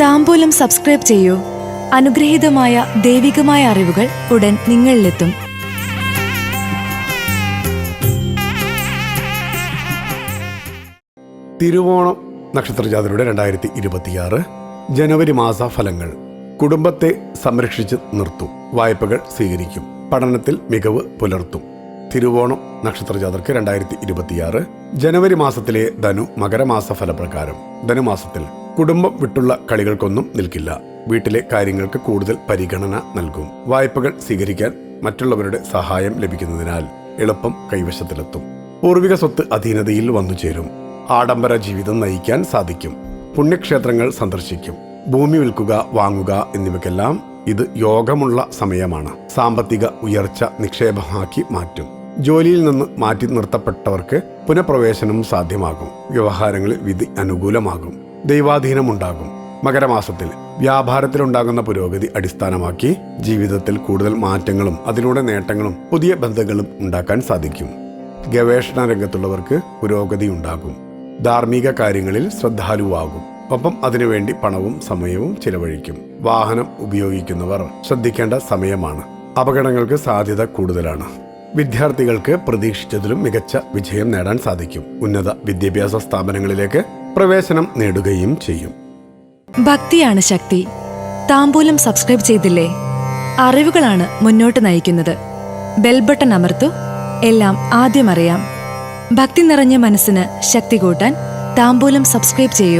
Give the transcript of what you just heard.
താമ്പൂലം subscribe ചെയ്യൂ. അനുഗ്രഹീതമായ ദൈവികമായ അറിവുകൾ ഉടൻ നിങ്ങളിലെത്തും. തിരുവോണം നക്ഷത്രജാതരുടെ രണ്ടായിരത്തി ഇരുപത്തിയാറ് ജനുവരി മാസ ഫലങ്ങൾ കുടുംബത്തെ സംരക്ഷിച്ച് നിർത്തും. വായ്പകൾ സ്വീകരിക്കും. പഠനത്തിൽ മികവ് പുലർത്തും. തിരുവോണം നക്ഷത്രജാതർക്ക് രണ്ടായിരത്തി ഇരുപത്തിയാറ് ജനുവരി മാസത്തിലെ ധനു മകരമാസ ഫലപ്രകാരം. ധനുമാസത്തിൽ കുടുംബം വിട്ടുള്ള കളികൾക്കൊന്നും നിൽക്കില്ല. വീട്ടിലെ കാര്യങ്ങൾക്ക് കൂടുതൽ പരിഗണന നൽകും. വായ്പകൾ സ്വീകരിക്കാൻ മറ്റുള്ളവരുടെ സഹായം ലഭിക്കുന്നതിനാൽ എളുപ്പം കൈവശത്തിലെത്തും. പൂർവിക സ്വത്ത് അധീനതയിൽ വന്നു ചേരും. ആഡംബര ജീവിതം നയിക്കാൻ സാധിക്കും. പുണ്യക്ഷേത്രങ്ങൾ സന്ദർശിക്കും. ഭൂമി വിൽക്കുക വാങ്ങുക എന്നിവയ്ക്കെല്ലാം ഇത് യോഗമുള്ള സമയമാണ്. സാമ്പത്തിക ഉയർച്ച നിക്ഷേപമാക്കി മാറ്റും. ജോലിയിൽ നിന്ന് മാറ്റി നിർത്തപ്പെട്ടവർക്ക് പുനഃപ്രവേശനം സാധ്യമാകും. വ്യവഹാരങ്ങളിൽ വിധി അനുകൂലമാകും. ദൈവാധീനമുണ്ടാകും. മകരമാസത്തിൽ വ്യാപാരത്തിലുണ്ടാകുന്ന പുരോഗതി അടിസ്ഥാനമാക്കി ജീവിതത്തിൽ കൂടുതൽ മാറ്റങ്ങളും അതിലൂടെ നേട്ടങ്ങളും പുതിയ ബന്ധങ്ങളും ഉണ്ടാക്കാൻ സാധിക്കും. ഗവേഷണ രംഗത്തുള്ളവർക്ക് പുരോഗതി ഉണ്ടാകും. ധാർമ്മിക കാര്യങ്ങളിൽ ശ്രദ്ധാലുവാകും. ഒപ്പം അതിനുവേണ്ടി പണവും സമയവും ചിലവഴിക്കും. വാഹനം ഉപയോഗിക്കുന്നവർ ശ്രദ്ധിക്കേണ്ട സമയമാണ്. അപകടങ്ങൾക്ക് സാധ്യത കൂടുതലാണ്. വിദ്യാർത്ഥികൾക്ക് പ്രതീക്ഷിച്ചതിലും മികച്ച വിജയം നേടാൻ സാധിക്കും. ഉന്നത വിദ്യാഭ്യാസ സ്ഥാപനങ്ങളിലേക്ക് പ്രവേശനം നേടുകയും ചെയ്യും. ഭക്തിയാണ് ശക്തി. താമ്പൂലം സബ്സ്ക്രൈബ് ചെയ്തില്ലേ? അറിവുകളാണ് മുന്നോട്ട് നയിക്കുന്നത്. ബെൽബട്ടൺ അമർത്തു എല്ലാം ആദ്യം അറിയാം. ഭക്തി നിറഞ്ഞ മനസ്സിന് ശക്തി കൂട്ടാൻ താമ്പൂലം സബ്സ്ക്രൈബ് ചെയ്യൂ.